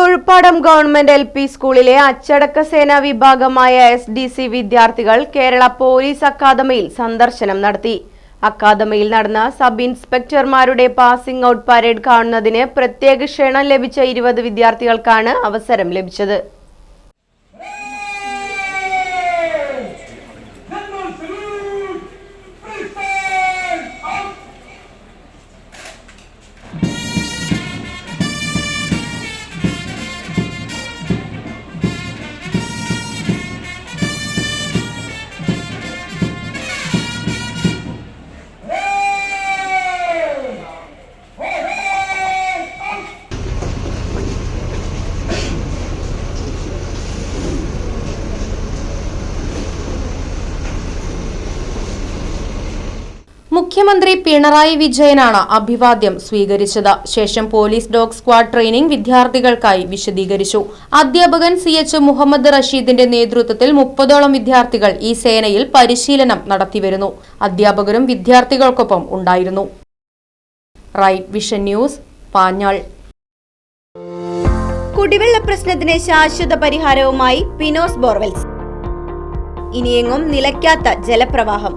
Thozhuppadam government L P സ്കൂളിലെ അച്ചടക്ക സേനാ വിഭാഗമായ എസ് ഡി സി വിദ്യാർത്ഥികൾ കേരള പോലീസ് അക്കാദമിയിൽ സന്ദർശനം നടത്തി. അക്കാദമിയിൽ നടന്ന സബ് ഇൻസ്പെക്ടർമാരുടെ പാസിംഗ് ഔട്ട് പരേഡ് കാണുന്നതിന് പ്രത്യേക ക്ഷണം ലഭിച്ച ഇരുപത് വിദ്യാർത്ഥികൾക്കാണ് അവസരം ലഭിച്ചത്. മുഖ്യമന്ത്രി പിണറായി വിജയനാണ് അഭിവാദ്യം സ്വീകരിച്ചത്. ശേഷം പോലീസ് ഡോഗ് സ്ക്വാഡ് ട്രെയിനിംഗ് വിദ്യാർത്ഥികൾക്കായി വിശദീകരിച്ചു. അധ്യാപകൻ സി എച്ച് മുഹമ്മദ് റഷീദിന്റെ നേതൃത്വത്തിൽ മുപ്പതോളം വിദ്യാർത്ഥികൾ ഈ സേനയിൽ പരിശീലനം നടത്തിവരുന്നു. അധ്യാപകരും വിദ്യാർത്ഥികൾക്കൊപ്പം ഉണ്ടായിരുന്നു. റൈറ്റ് വിഷൻ ന്യൂസ് കുടിവെള്ള പ്രശ്നത്തിന് ശാശ്വത പരിഹാരവുമായി പിനോസ് ബോർവെൽസ്. ഇനിയെങ്ങും നിലയ്ക്കാത്ത ജലപ്രവാഹം.